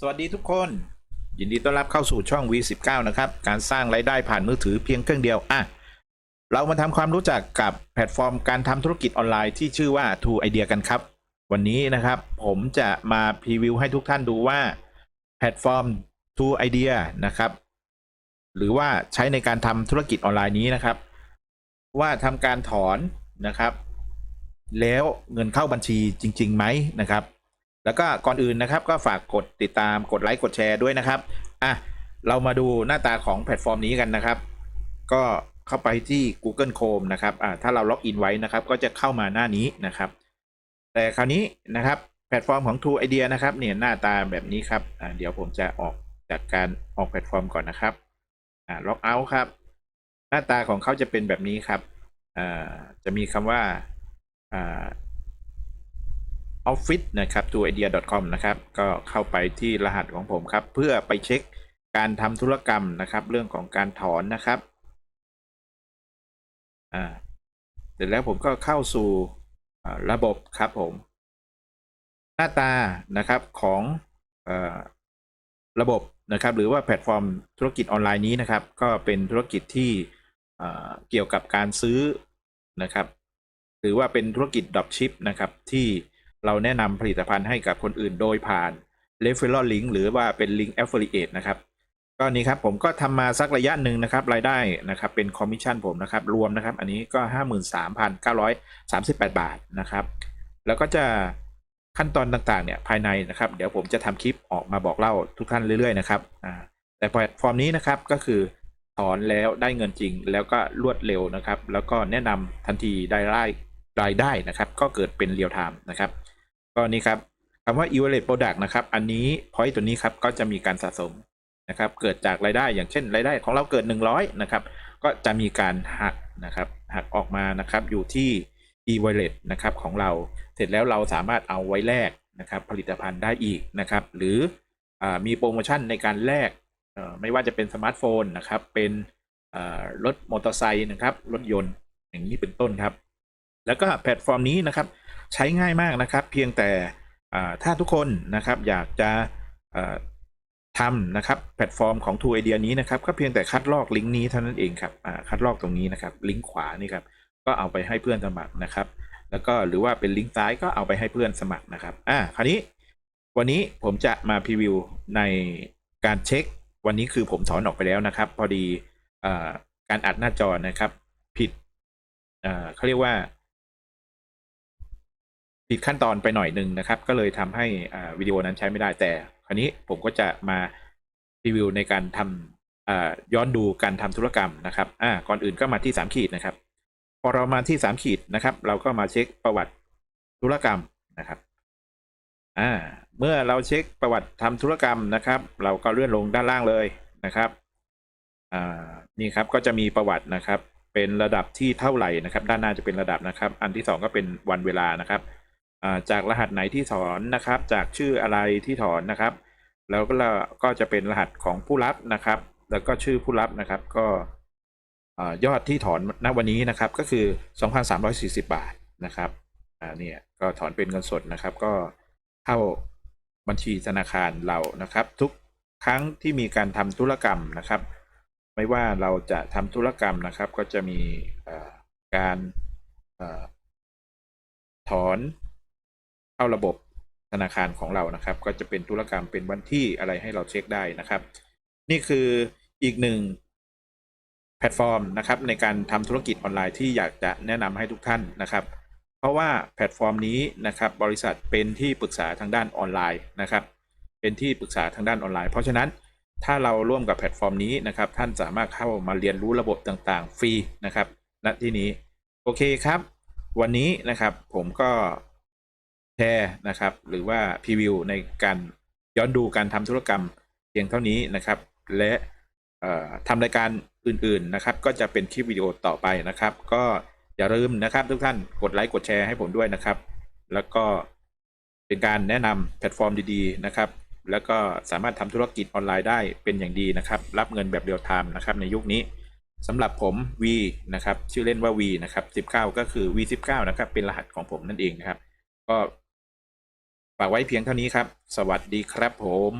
สวัสดีทุกคน ยินดีต้อนรับเข้าสู่ช่อง V19 นะครับ การสร้างรายได้ผ่านมือถือเพียงเครื่องเดียวอะเรามาทำความรู้จักกับแพลตฟอร์มการทำธุรกิจออนไลน์ที่ชื่อว่า True Idea กันครับ วันนี้นะครับผมจะมาพรีวิวให้ทุกท่านดูว่าแพลตฟอร์ม True Idea นะครับ หรือว่าใช้ในการทำธุรกิจออนไลน์นี้นะครับ ว่าทำการถอนนะครับ แล้วเงินเข้าบัญชีจริงๆไหมนะครับ แล้วก็ก่อนอื่นนะครับก็ฝากกดติดตามกดไลค์กดแชร์ด้วยนะครับอะเรามาดูหน้าตาของแพลตฟอร์มนี้กันนะครับ ก็เข้าไปที่ Google Chrome นะครับอ่าถ้าเราล็อกอินไว้นะครับ ก็จะเข้ามาหน้านี้นะครับ แต่คราวนี้นะครับแพลตฟอร์มของ True Idea นะครับเนี่ยหน้าตาแบบนี้ครับอ่าเดี๋ยวผมจะออกจากการออกแพลตฟอร์มก่อนนะครับอ่าล็อกเอาท์ครับ หน้าตาของเขาจะเป็นแบบนี้ครับอ่าจะมีคำว่าอ่า office นะครับ to idea com นะครับ ก็เข้าไปที่รหัสของผมครับ เพื่อไปเช็คการทำธุรกรรมนะครับ เรื่องของการถอนนะครับอ่าเสร็จแล้วผมก็เข้าสู่ระบบครับผม หน้าตานะครับของอระบบนะครับ หรือว่าแพลตฟอร์มธุรกิจออนไลน์นี้นะครับ ก็เป็นธุรกิจที่เอ่อเกี่ยวกับการซื้อนะครับ หรือว่าเป็นธุรกิจดรอปชิปนะครับที่ เราแนะนำผลิตภัณฑ์ให้กับคนอื่นโดยผ่าน referral link หรือว่าเป็น link affiliate นะครับก็นี้ครับผมก็ทำมาสักระยะหนึ่งนะครับรายได้นะครับเป็นคอมมิชชั่นผมนะครับรวมนะครับอันนี้ก็ 53,938 บาทนะครับ แล้วก็จะขั้นตอนต่างๆเนี่ยภายในนะครับ เดี๋ยวผมจะทำคลิปออกมาบอกเล่าทุกท่านเรื่อยๆนะครับแต่แพลตฟอร์มนี้นะครับก็คือถอนแล้วได้เงินจริงแล้วก็รวดเร็วนะครับ แล้วก็แนะนำทันทีได้รายรายได้นะครับ ก็เกิดเป็นเรียลไทม์นะครับ ก็นี่ครับคำว่า e v a l u a t product นะครับ อันนี้ point ตัวนี้ครับก็จะมีการสะสมนะครับ เกิดจากรายได้อย่างเช่นรายได้ของเราเกิด 100 นะครับ ก็จะมีการหักนะครับหักออกมานะครับอยู่ที่ e v a l u a t นะครับของเราเสร็จแล้วเราสามารถเอาไว้แลกนะครับ ผลิตภัณฑ์ได้อีกนะครับ หรืออมีโปรโมชั่นในการแลกไม่ว่าจะเป็นสมาร์ทโฟนนะครับ เป็นรถมอเตอร์ไซค์นะครับ รถยนต์อย่างนี้เป็นต้นครับ แล้วก็แพลตฟอร์มนี้นะครับ ใช้ง่ายมากนะครับ เพียงแต่ถ้าทุกคนนะครับอยากจะทำนะครับแพลตฟอร์มของ True Idea นี้นะครับก็เพียงแต่คัดลอกลิงก์นี้เท่านั้นเองครับคัดลอกตรงนี้นะครับลิงก์ขวานี่ครับก็เอาไปให้เพื่อนสมัครนะครับ แล้วก็หรือว่าเป็นลิงก์ซ้ายก็เอาไปให้เพื่อนสมัครนะครับอ่าคราวนี้วันนี้ผมจะมาพรีวิวในการเช็ค วันนี้คือผมถอนออกไปแล้วนะครับ พอดีอการอัดหน้าจอนะครับ ผิดเขาเรียกว่า ผิดขั้นตอนไปหน่อยหนึ่งนะครับ ก็เลยทำให้วิดีโอนั้นใช้ไม่ได้แต่คราวนี้ผมก็จะมารีวิวในการทำอ่าย้อนดูการทำธุรกรรมนะครับอ่าก่อนอื่นก็มาที่สามขีดนะครับ พอเรามาที่สามขีดนะครับ เราก็มาเช็คประวัติธุรกรรมนะครับอ่าเมื่อเราเช็คประวัติทำธุรกรรมนะครับ เราก็เลื่อนลงด้านล่างเลยนะครับอ่านี่ครับก็จะมีประวัตินะครับ เป็นระดับที่เท่าไหร่นะครับ ด้านหน้าจะเป็นระดับนะครับ อันที่สองก็เป็นวันเวลานะครับ จากรหัสไหนที่ถอนนะครับ จากชื่ออะไรที่ถอนนะครับ แล้วก็ก็จะเป็นรหัสของผู้รับนะครับ แล้วก็ชื่อผู้รับนะครับ ก็ยอดที่ถอนณวันนี้นะครับ ก็คือ 2,340 บาทนะครับอ่าเนี่ยก็ถอนเป็นเงินสดนะครับ ก็เข้าบัญชีธนาคารเรานะครับ ทุกครั้งที่มีการทำธุรกรรมนะครับ ไม่ว่าเราจะทำธุรกรรมนะครับ ก็จะมีการถอน เข้าระบบธนาคารของเรานะครับ ก็จะเป็นธุรกรรมเป็นวันที่อะไรให้เราเช็คได้นะครับ นี่คืออีกหนึ่งแพลตฟอร์มนะครับในการทำธุรกิจออนไลน์ที่อยากจะแนะนำให้ทุกท่านนะครับ เพราะว่าแพลตฟอร์มนี้นะครับบริษัทเป็นที่ปรึกษาทางด้านออนไลน์นะครับ เป็นที่ปรึกษาทางด้านออนไลน์ เพราะฉะนั้นถ้าเราร่วมกับแพลตฟอร์มนี้นะครับ ท่านสามารถเข้ามาเรียนรู้ระบบต่างๆ ฟรีนะครับณที่นี้โอเคครับ วันนี้นะครับผมก็ แชร์นะครับ หรือว่าพรีวิวในการย้อนดูการทำธุรกรรมเพียงเท่านี้นะครับ และทำรายการอื่นๆนะครับ ก็จะเป็นคลิปวิดีโอต่อไปนะครับ ก็อย่าลืมนะครับ ทุกท่านกดไลค์กดแชร์ให้ผมด้วยนะครับ แล้วก็เป็นการแนะนำแพลตฟอร์มดีๆนะครับ แล้วก็สามารถทำธุรกิจออนไลน์ได้เป็นอย่างดีนะครับ รับเงินแบบเรียลไทม์นะครับในยุคนี้สำหรับผม V นะครับ ชื่อเล่นว่า V นะครับ 19 ก็คือ V19 นะครับ เป็นรหัสของผมนั่นเองนะครับ ก็ ฝากไว้เพียงเท่านี้ครับ สวัสดีครับผม